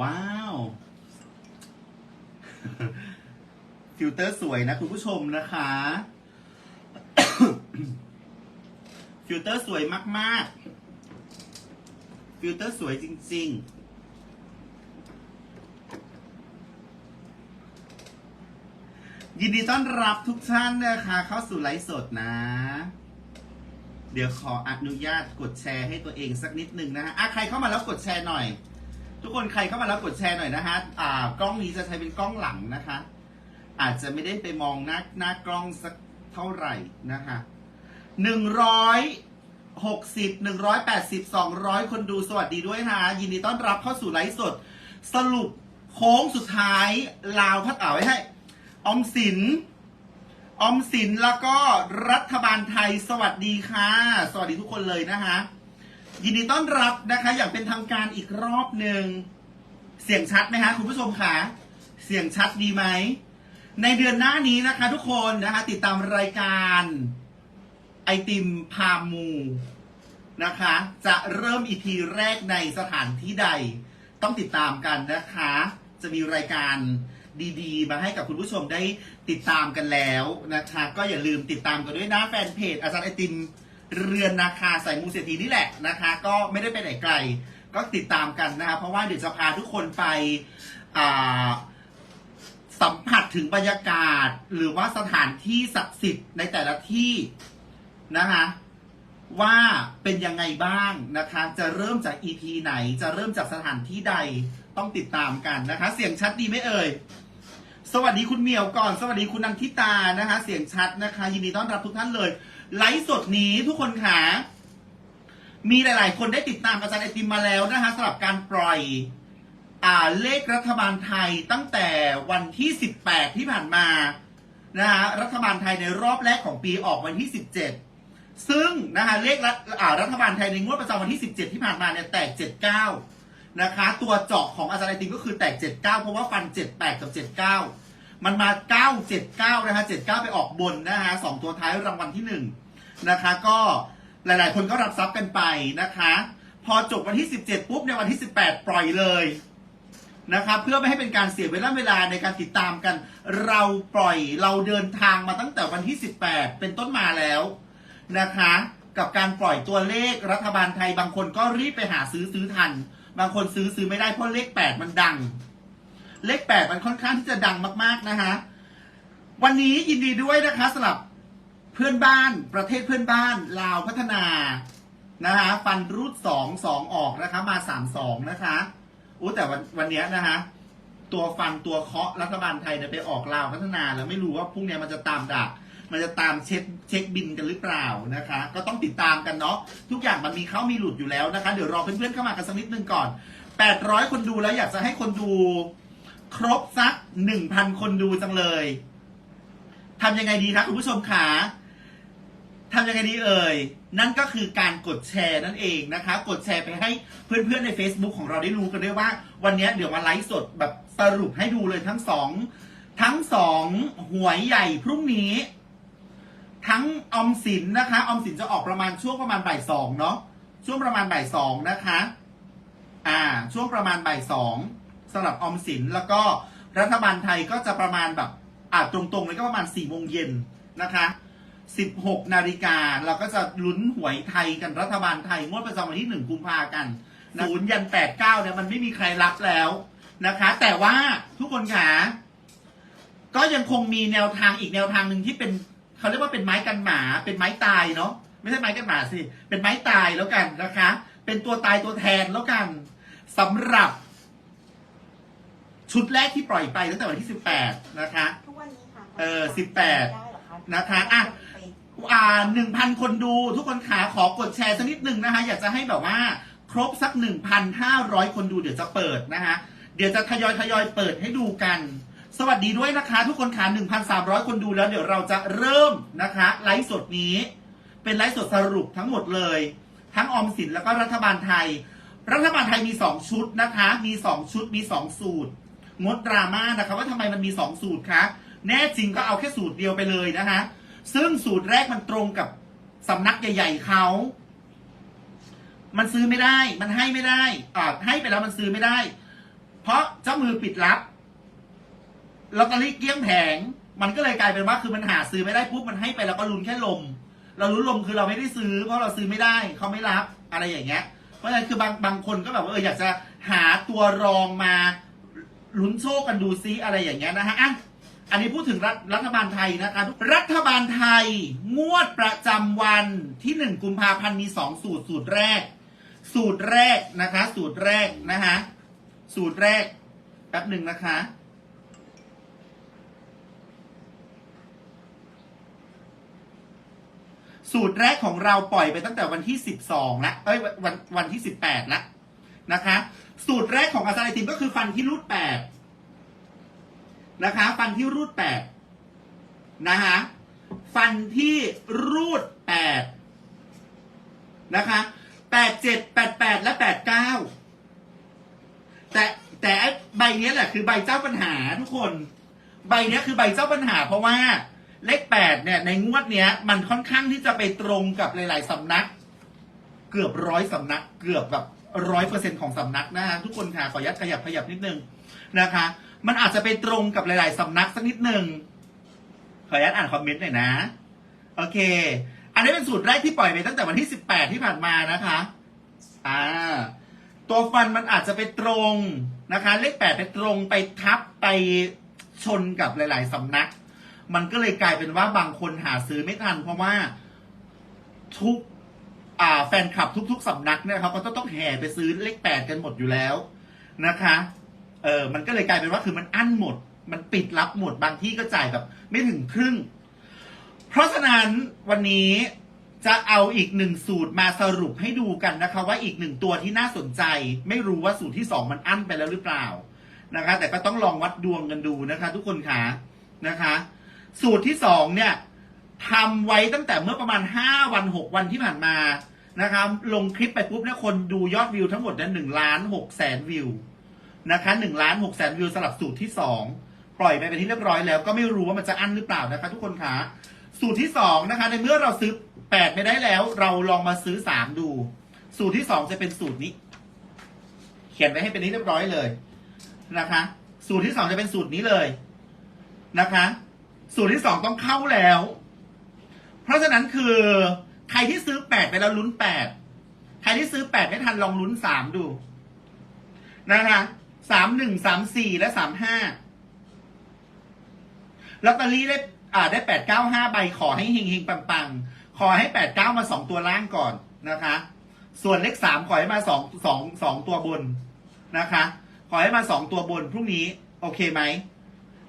ว้าว ฟิลเตอร์สวยนะคุณผู้ชมนะคะ ฟิลเตอร์สวยมาก ๆ ฟิลเตอร์สวยจริง ๆยินดีต้อนรับทุกท่านนะคะ เข้าสู่ไลฟ์สดนะ เดี๋ยวขออนุญาตกดแชร์ให้ตัวเองสักนิดหนึ่งนะฮะอะใครเข้ามาแล้วกดแชร์หน่อย ทุกคนใครเข้ามาแล้วกดแชร์หน่อยนะฮะอ่ากล้องนี้จะใช้เป็นกล้องหลังนะคะ อาจจะไม่ได้ไปมองหน้าหน้ากล้องสักเท่าไหร่นะคะหนึ่งร้อยหกสิบหนึ่งร้อยแปดสิบสองร้อยคนดูสวัสดีด้วยนะ ยินดีต้อนรับเข้าสู่ไลฟ์สด สรุปโค้งสุดท้ายลาวพัดอ่าวไว้ให้ ออมสิน ออมสินแล้วก็รัฐบาลไทยสวัสดีค่ะ สวัสดีทุกคนเลยนะคะ ยินดีต้อนรับนะคะ อย่างเป็นทางการอีกรอบหนึ่ง เสียงชัดไหมฮะคุณผู้ชมคะเสียงชัดดีไหม ในเดือนหน้านี้นะคะ ทุกคนนะคะ ติดตามรายการไอติมพามูนะคะ จะเริ่มอีพีแรกในสถานที่ใด ต้องติดตามกันนะคะ จะมีรายการดีๆ มาให้กับคุณผู้ชมได้ติดตามกันแล้วนะคะ ก็อย่าลืมติดตามกันด้วยนะแฟนเพจอาจารย์ไอติม เรือนนาคาใส่มูเศรษฐีนี่แหละนะคะ ก็ไม่ได้ไปไหนไกล ก็ติดตามกันนะคะเพราะว่าเดี๋ยวจะพาทุกคนไปสัมผัสถึงบรรยากาศ หรือว่าสถานที่ศักดิ์สิทธิ์ในแต่ละที่นะคะว่าเป็นยังไงบ้างนะคะ จะเริ่มจาก EP ไหน จะเริ่มจากสถานที่ใดต้องติดตามกันนะคะ เสียงชัดดีไหมเอ่ย สวัสดีคุณเหมียวก่อน สวัสดีคุณนันทิตานะคะ เสียงชัดนะคะ ยินดีต้อนรับทุกท่านเลย ไลฟ์สดนี้ทุกคนค่ะ มีหลาย ๆ คนได้ติดตามอาจารย์ไอติมมาแล้วนะคะสำหรับการปล่อยอ่าเลขรัฐบาลไทยตั้งแต่วันที่ 18 ที่ผ่านมานะฮะรัฐบาลไทยในรอบแรกของปีออกวันที่ 17 ซึ่งนะฮะเลขรัฐอ่ารัฐบาลไทยในงวดประจำวันที่ 17 ที่ผ่านมาเนี่ยแตก 79 นะคะ ตัวเจาะของอาจารย์ไอติมก็คือแตก 79 เพราะว่าฟัน 78 กับ 79 มันมา 979 นะคะ79 ไปออกบนนะฮะสองตัวท้ายรางวัลที่ 1 นะคะ ก็หลายๆ คนก็รับทรัพย์กันไปนะคะ พอจบวันที่ 17 ปุ๊บในวันที่ 18 ปล่อยเลยนะครับเพื่อไม่ให้เป็นการเสียเวลาเวลาในการติดตามกัน เราปล่อยเราเดินทางมาตั้งแต่วันที่ 18 เป็นต้นมาแล้วนะคะ กับการปล่อยตัวเลขรัฐบาลไทยบางคนก็รีบไปหาซื้อซื้อทัน บางคนซื้อซื้อไม่ได้เพราะเลข 8 มันดัง เลข8มันค่อนข้างที่จะดังมาก ๆนะคะ วันนี้ยินดีด้วยนะคะสำหรับเพื่อนบ้านประเทศเพื่อนบ้านลาวพัฒนานะคะฟันรูดสองสองออกนะคะ มาสามสองนะคะอู้แต่วันวันนี้นะฮะตัวฟันตัวเคาะรัฐบาลไทยเนี่ยไปออกลาวพัฒนาแล้วไม่รู้ว่าพรุ่งนี้มันจะตามดักมันจะตามเช็คเช็คบินกันหรือเปล่านะคะ ก็ต้องติดตามกันเนาะทุกอย่างมันมีเข้ามีหลุดอยู่แล้วนะคะ เดี๋ยวรอเพื่อนๆเข้ามากันสักนิดนึงก่อน 800 คนดูแล้วอยากจะให้คนดู ครบสัก1,000คนดูจังเลยทำยังไงดีคะคุณผู้ชมขาทำยังไงดีเอ่ย นั่นก็คือการกดแชร์นั่นเองนะคะ กดแชร์ไปให้เพื่อนๆใน Facebook ของเราได้รู้กันด้วยว่า วันนี้เดี๋ยวมาไลฟ์สดแบบสรุปให้ดูเลยทั้งสองทั้งสองหวยใหญ่พรุ่งนี้ ทั้งออมสินนะคะออมสินจะออกประมาณช่วงประมาณบ่ายสองเนาะช่วงประมาณบ่ายสองนะคะ อ่า ช่วงประมาณบ่ายสอง สำหรับออมสินแล้วก็รัฐบาลไทยก็จะประมาณแบบอ่าตรงๆเลยก็ประมาณ4ี่โมงเย็นนะคะ 16 นาฬิกาเราก็จะลุ้นหวยไทยกันรัฐบาลไทยงวดประจำวันที่ 1 กุมภากันศูนย์ยัน89เนี่ยมันไม่มีใครรับแล้วนะคะ แต่ว่าทุกคนขาก็ยังคงมีแนวทางอีกแนวทางหนึ่งที่เป็นเขาเรียกว่าเป็นไม้กันหมาเป็นไม้ตายเนาะไม่ใช่ไม้กันหมาสิเป็นไม้ตายแล้วกันนะคะ เป็นตัวตายตัวแทนแล้วกันสำหรับ ชุดแรกที่ปล่อยไปตั้งแต่วันที่ 18 นะคะ ทุกวันนี้ค่ะเออ18 ได้เหรอคะนะคะอะ อ่าหนึ่งพันคนดูทุกคนขาขอกดแชร์สักนิดหนึ่งนะคะ อยากจะให้แบบว่าครบสักหนึ่งพันห้าร้อยคนดูเดี๋ยวจะเปิดนะคะ เดี๋ยวจะทยอยทยอยเปิดให้ดูกัน สวัสดีด้วยนะคะ ทุกคนขาหนึ่งพันสามร้อยคนดูแล้วเดี๋ยวเราจะเริ่มนะคะไลฟ์สดนี้ เป็นไลฟ์สดสรุปทั้งหมดเลย ทั้งออมสินแล้วก็รัฐบาลไทย รัฐบาลไทยมีสองชุดนะคะ มีสองชุดมีสองสูตร งดดราม่านะคะว่าทำไมมันมีสองสูตรคะแน่จริงก็เอาแค่สูตรเดียวไปเลยนะคะ ซึ่งสูตรแรกมันตรงกับสำนักใหญ่ ๆเขา มันซื้อไม่ได้ มันให้ไม่ได้อ่าให้ไปแล้วมันซื้อไม่ได้ เพราะเจ้ามือปิดรับลอตเตอรี่เกลี้ยงแผง มันก็เลยกลายเป็นว่าคือมันหาซื้อไม่ได้ปุ๊บมันให้ไปแล้วก็ลุ้นแค่ลม เราลุ้นลมคือเราไม่ได้ซื้อ เพราะเราซื้อไม่ได้เขาไม่รับอะไรอย่างเงี้ย เพราะฉะนั้นคือบางบางคนก็แบบว่าเอออยากจะหาตัวรองมา ลุ้นโชคกันดูซิอะไรอย่างเงี้ยนะฮะอะอันนี้พูดถึงรัฐรัฐบาลไทยนะคะรัฐบาลไทยงวดประจำวันที่หนึ่งกุมภาพันธ์มีสองสูตรสูตรแรก สูตรแรกนะคะ สูตรแรกนะคะสูตรแรกแป๊บหนึ่งนะคะ สูตรแรกของเราปล่อยไปตั้งแต่วันที่12ละเอ้ยวันวันวันที่18ละ นะคะ สูตรแรกของอาซาไลตินก็คือฟันที่รูด8นะคะ ฟันที่รูด8นะคะฟันที่รูด8นะคะ8 7 8 8แปดแปดและ8 9แต่แต่ใบเนี้ยแหละคือใบเจ้าปัญหาทุกคน ใบเนี้ยคือใบเจ้าปัญหา เพราะว่าเลขแปดเนี่ยในงวดเนี้ย มันค่อนข้างที่จะไปตรงกับหลาย ๆสำนัก เกือบร้อยสำนัก เกือบแบบ ร้อยเปอร์เซ็นของสำนักนะฮะทุกคนค่ะขออนุญาตขยับขยับนิดนึงนะคะ มันอาจจะไปตรงกับหลาย ๆ สำนักสักนิดนึงขออนุญาตอ่านคอมเมนต์หน่อยนะ โอเค อันนี้เป็นสูตรแรกที่ปล่อยไปตั้งแต่วันที่สิบแปดที่ผ่านมานะคะอ่าตัวฟันมันอาจจะไปตรงนะคะ เลขแปดไปตรงไปทับไปชนกับหลาย ๆ สำนัก มันก็เลยกลายเป็นว่าบางคนหาซื้อไม่ทัน เพราะว่าทุก อ่าแฟนคลับทุก ๆสำนักเนี่ยเขาก็ต้องแห่ไปซื้อเลขแปดกันหมดอยู่แล้วนะคะ เออมันก็เลยกลายเป็นว่าคือมันอั้นหมด มันปิดรับหมดบางที่ก็จ่ายแบบไม่ถึงครึ่ง เพราะฉะนั้นวันนี้จะเอาอีกหนึ่งสูตรมาสรุปให้ดูกันนะคะ ว่าอีกหนึ่งตัวที่น่าสนใจ ไม่รู้ว่าสูตรที่สองมันอั้นไปแล้วหรือเปล่านะคะ แต่ก็ต้องลองวัดดวงกันดูนะคะ ทุกคนคะนะคะ สูตรที่สองเนี่ยทำไว้ตั้งแต่เมื่อประมาณห้าวันหกวันที่ผ่านมา นะคะลงคลิปไปปุ๊บเนี่ยคนดูยอดวิวทั้งหมดเนี่ยหนึ่งล้านหกแสนวิวนะคะหนึ่งล้านหกแสนวิวสำหรับสูตรที่สองปล่อยไปเป็นที่เรียบร้อยแล้วก็ไม่รู้ว่ามันจะอั้นหรือเปล่านะคะ ทุกคนคะสูตรที่สองนะคะ ในเมื่อเราซื้อแปดไม่ได้แล้ว เราลองมาซื้อสามดู สูตรที่สองจะเป็นสูตรนี้ เขียนไว้ให้เป็นที่เรียบร้อยเลยนะคะ สูตรที่สองจะเป็นสูตรนี้เลยนะคะ สูตรที่สองต้องเข้าแล้ว เพราะฉะนั้นคือ ใครที่ซื้อแปดไปแล้วลุ้นแปดใครที่ซื้อแปดไม่ทันลองลุ้นสามดู นะคะสามหนึ่งสามสี่และสามห้าลอตเตอรี่ได้อ่าได้แปดเก้าห้าใบขอให้เฮงเฮงปังปังขอให้แปดเก้ามาสองตัวล่างก่อนนะคะ ส่วนเลขสามขอให้มาสองสองสองตัวบนนะคะ ขอให้มาสองตัวบนพรุ่งนี้ โอเคไหม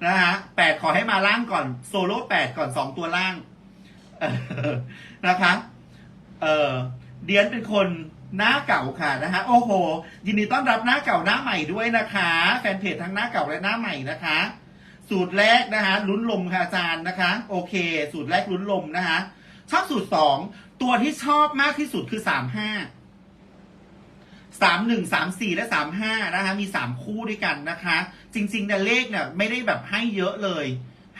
นะฮะแปดขอให้มาล่างก่อน โซโล่แปดก่อนสองตัวล่างนะคะ เออเดียนเป็นคนหน้าเก่าค่ะนะฮะโอ้โห ยินดีต้อนรับหน้าเก่าหน้าใหม่ด้วยนะคะ แฟนเพจทั้งหน้าเก่าและหน้าใหม่นะคะ สูตรแรกนะคะลุ้นลมค่ะอาจารย์นะคะ โอเค สูตรแรกลุ้นลมนะคะชอบสูตรสองตัวที่ชอบมากที่สุดคือสามห้าสามหนึ่งสามสี่และสามห้านะคะ มีสามคู่ด้วยกันนะคะ จริงๆเนี่ยเลขเนี่ยไม่ได้แบบให้เยอะเลย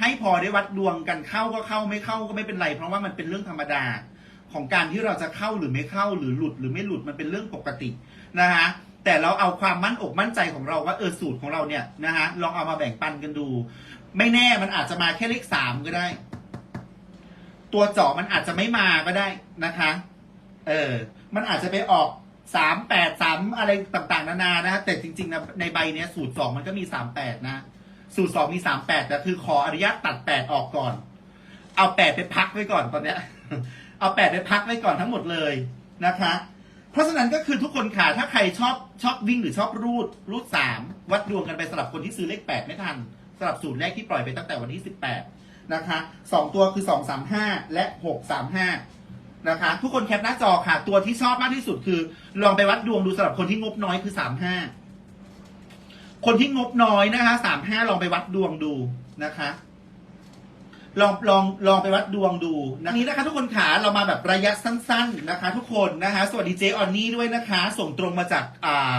ให้พอได้วัดดวงกันเข้าก็เข้าไม่เข้าก็ไม่เป็นไร เพราะว่ามันเป็นเรื่องธรรมดา ของการที่เราจะเข้าหรือไม่เข้าหรือหลุดหรือไม่หลุดมันเป็นเรื่องปกตินะคะแต่เราเอาความมั่นอกมั่นใจของเราว่าเออสูตรของเราเนี่ยนะฮะลองเอามาแบ่งปันกันดู ไม่แน่มันอาจจะมาแค่เลขสามก็ได้ ตัวเจาะมันอาจจะไม่มาก็ได้นะคะ เออมันอาจจะไปออกสามแปดสามอะไรต่างๆ นานานะฮะแต่จริงๆนะในใบเนี้ยสูตรสองมันก็มีสามแปดนะสูตรสองมีสามแปดแต่คือขออนุญาตตัดแปดออกก่อน เอาแปดไปพักไว้ก่อนตอนเนี้ย เอาแปดไปพักไว้ก่อนทั้งหมดเลยนะคะ เพราะฉะนั้นก็คือทุกคนค่ะถ้าใครชอบชอบวิ่งหรือชอบรูดรูดสามวัดดวงกันไปสำหรับคนที่ซื้อเลขแปดไม่ทันสำหรับสูตรแรกที่ปล่อยไปตั้งแต่วันที่สิบแปดนะคะสองตัวคือสองสามห้าและหกสามห้านะคะทุกคนแคปหน้าจอค่ะ ตัวที่ชอบมากที่สุดคือ ลองไปวัดดวงดูสำหรับคนที่งบน้อยคือสามห้าคนที่งบน้อยนะคะสามห้าลองไปวัดดวงดูนะคะ ลองลองลองไปวัดดวงดูนะนี้นะคะ ทุกคนขาเรามาแบบระยะสั้น ๆนะคะ ทุกคนนะคะ สวัสดีเจออนนี่ด้วยนะคะ ส่งตรงมาจากอ่า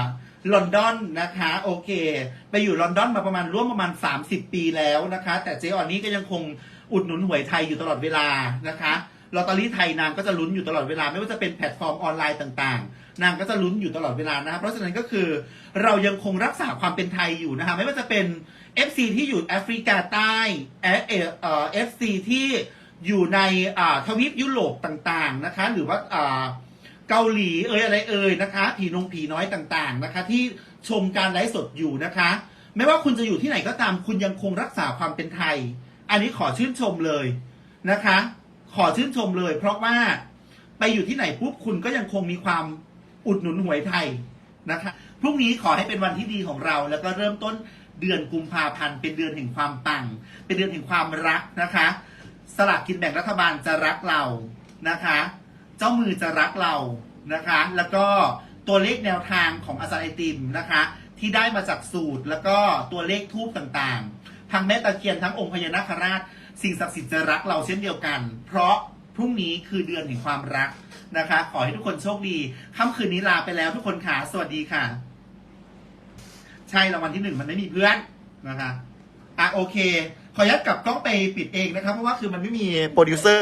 ลอนดอนนะคะ โอเค ไปอยู่ลอนดอนมาประมาณร่วมประมาณ 30 ปีแล้วนะคะ แต่เจออนนี่ก็ยังคงอุดหนุนหวยไทยอยู่ตลอดเวลานะคะลอตเตอรี่ไทยนางก็จะลุ้นอยู่ตลอดเวลา ไม่ว่าจะเป็นแพลตฟอร์มออนไลน์ต่างๆ นางก็จะลุ้นอยู่ตลอดเวลานะครับเพราะฉะนั้นก็คือเรายังคงรักษาความเป็นไทยอยู่นะคะไม่ว่าจะเป็น FC ที่อยู่แอฟริกาใต้เอเอเอ่อ FC ที่อยู่ในอ่าทวีปยุโรปต่างๆนะคะ หรือว่าอ่าเกาหลีเอ่ยอะไรเอ่ยนะคะ ผีนงผีน้อยต่างๆนะคะ ที่ชมการไลฟ์สดอยู่นะคะ ไม่ว่าคุณจะอยู่ที่ไหนก็ตามคุณยังคงรักษาความเป็นไทย อันนี้ขอชื่นชมเลยนะคะ ขอชื่นชมเลย เพราะว่าไปอยู่ที่ไหนปุ๊บคุณก็ยังคงมีความอุดหนุนหวยไทยนะคะพรุ่งนี้ขอให้เป็นวันที่ดีของเรา แล้วก็เริ่มต้น เดือนกุมภาพันธ์เป็นเดือนแห่งความปัง เป็นเดือนแห่งความรักนะคะ สลากกินแบ่งรัฐบาลจะรักเรานะคะ เจ้ามือจะรักเรานะคะ แล้วก็ตัวเลขแนวทางของอาจารย์ไอติมนะคะ ที่ได้มาจากสูตรแล้วก็ตัวเลขทูบต่างๆ ทั้งแม่ตะเคียนทั้งองค์พญานาคราช สิ่งศักดิ์สิทธิ์จะรักเราเช่นเดียวกัน เพราะพรุ่งนี้คือเดือนแห่งความรักนะคะ ขอให้ทุกคนโชคดีค่ำคืนนี้ลาไปแล้วทุกคนค่ะสวัสดีค่ะ ใช่รางวัลที่หนึ่งมันไม่มีเพื่อนนะคะอะโอเค ขออนุญาตกลับกล้องไปปิดเองนะครับเพราะว่าคือมันไม่มีโปรดิวเซอร์